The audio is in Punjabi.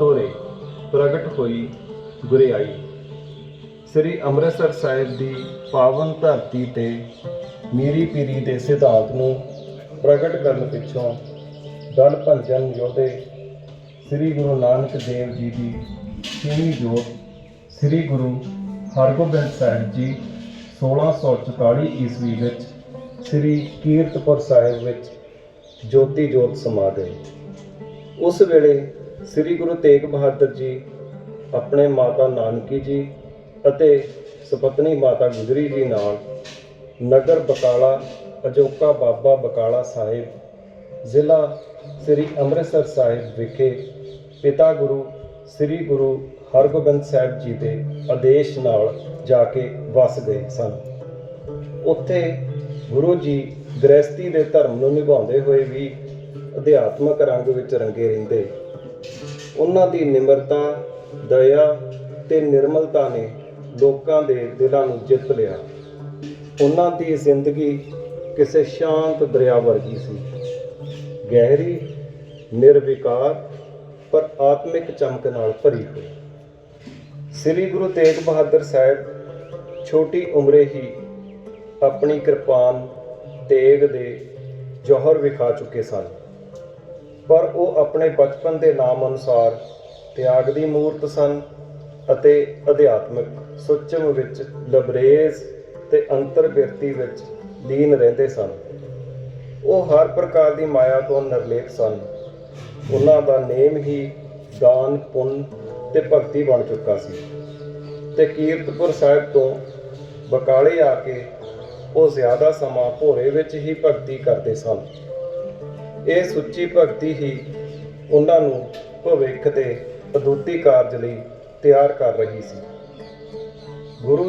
ਤੋਰੇ ਪ੍ਰਗਟ ਹੋਈ ਗੁਰਿਆਈ। ਸ੍ਰੀ ਅੰਮ੍ਰਿਤਸਰ ਸਾਹਿਬ ਦੀ ਪਾਵਨ ਧਰਤੀ ਤੇ ਮੀਰੀ ਪੀਰੀ ਦੇ ਸਿਧਾਂਤ ਨੂੰ ਪ੍ਰਗਟ ਕਰਨ ਪਿੱਛੋਂ ਦਲ ਭੰਜਨ ਯੋਧੇ ਸ੍ਰੀ ਗੁਰੂ ਨਾਨਕ ਦੇਵ ਜੀ ਦੀ ਛੇਵੀਂ ਜੋਤ ਸ੍ਰੀ ਗੁਰੂ ਹਰਗੋਬਿੰਦ ਸਾਹਿਬ ਜੀ 1644 ਈਸਵੀ ਵਿੱਚ ਸ੍ਰੀ ਕੀਰਤਪੁਰ ਸਾਹਿਬ ਵਿੱਚ ਜੋਤੀ ਜੋਤ ਸਮਾ ਗਏ। ਉਸ ਵੇਲੇ ਸ੍ਰੀ ਗੁਰੂ ਤੇਗ ਬਹਾਦਰ ਜੀ, ਆਪਣੇ ਮਾਤਾ ਨਾਨਕੀ ਜੀ ਅਤੇ ਸੁਪਤਨੀ ਮਾਤਾ ਗੁਜਰੀ ਜੀ ਨਾਲ ਨਗਰ ਬਕਾਲਾ, ਅਜੋਕਾ ਬਾਬਾ ਬਕਾਲਾ ਸਾਹਿਬ, ਜ਼ਿਲ੍ਹਾ ਸ੍ਰੀ ਅੰਮ੍ਰਿਤਸਰ ਸਾਹਿਬ ਵਿਖੇ ਪਿਤਾ ਗੁਰੂ, ਸ੍ਰੀ ਗੁਰੂ ਹਰਗੋਬਿੰਦ ਸਾਹਿਬ ਜੀ ਦੇ ਆਦੇਸ਼ ਨਾਲ ਜਾ ਕੇ ਵਸ ਗਏ ਸਨ। ਉੱਥੇ ਗੁਰੂ ਜੀ ਗ੍ਰਸਤੀ ਦੇ ਧਰਮ ਨੂੰ ਨਿਭਾਉਂਦੇ ਹੋਏ ਵੀ ਅਧਿਆਤਮਕ ਰੰਗ ਵਿੱਚ ਰੰਗੇ ਰਹਿੰਦੇ। ਉਹਨਾਂ ਦੀ ਨਿਮਰਤਾ, ਦਇਆ ਤੇ ਨਿਰਮਲਤਾ ਨੇ ਲੋਕਾਂ ਦੇ ਦਿਲਾਂ ਨੂੰ ਜਿੱਤ ਲਿਆ। ਉਹਨਾਂ ਦੀ ਜ਼ਿੰਦਗੀ ਕਿਸੇ ਸ਼ਾਂਤ ਦਰਿਆ ਵਰਗੀ ਸੀ। ਗਹਿਰੀ, ਨਿਰਵਿਕਾਰ, ਪਰ ਆਤਮਿਕ ਚਮਕ ਨਾਲ ਭਰੀ ਹੋਈ। ਸ੍ਰੀ ਗੁਰੂ ਤੇਗ ਬਹਾਦਰ ਸਾਹਿਬ ਛੋਟੀ ਉਮਰੇ ਹੀ ਆਪਣੀ ਕਿਰਪਾਨ ਤੇਗ ਦੇ ਜੋਹਰ ਵਿਖਾ ਚੁੱਕੇ ਸਨ। ਪਰ ਉਹ ਆਪਣੇ ਬਚਪਨ ਦੇ ਨਾਮ ਅਨੁਸਾਰ ਤਿਆਗ ਦੀ ਮੂਰਤ ਸਨ ਅਤੇ ਅਧਿਆਤਮਿਕ ਸੁੱਚਮ ਵਿੱਚ ਲਬਰੇਜ਼ ਤੇ ਅੰਤਰ ਬਿਰਤੀ ਵਿੱਚ ਲੀਨ ਰਹਿੰਦੇ ਸਨ। ਉਹ ਹਰ ਪ੍ਰਕਾਰ ਦੀ ਮਾਇਆ ਤੋਂ ਨਿਰਲੇਪ ਸਨ। ਉਹਨਾਂ ਦਾ ਨੇਮ ਹੀ ਦਾਨ, ਪੁੰਨ ਤੇ ਭਗਤੀ ਬਣ ਚੁੱਕਾ ਸੀ ਤੇ ਕੀਰਤਪੁਰ ਸਾਹਿਬ ਤੋਂ ਬਕਾਲੇ ਆ ਕੇ ਉਹ ਜ਼ਿਆਦਾ ਸਮਾਂ ਭੋਰੇ ਵਿੱਚ ਹੀ ਭਗਤੀ ਕਰਦੇ ਸਨ। ਇਹ ਸੁੱਚੀ ਭਗਤੀ ਹੀ ਉਹਨਾਂ ਨੂੰ ਭਵਿੱਖ ਦੇ ਅਦੁੱਤੀ ਕਾਰਜ ਲਈ ਤਿਆਰ ਕਰ ਰਹੀ ਸੀ। ਗੁਰੂ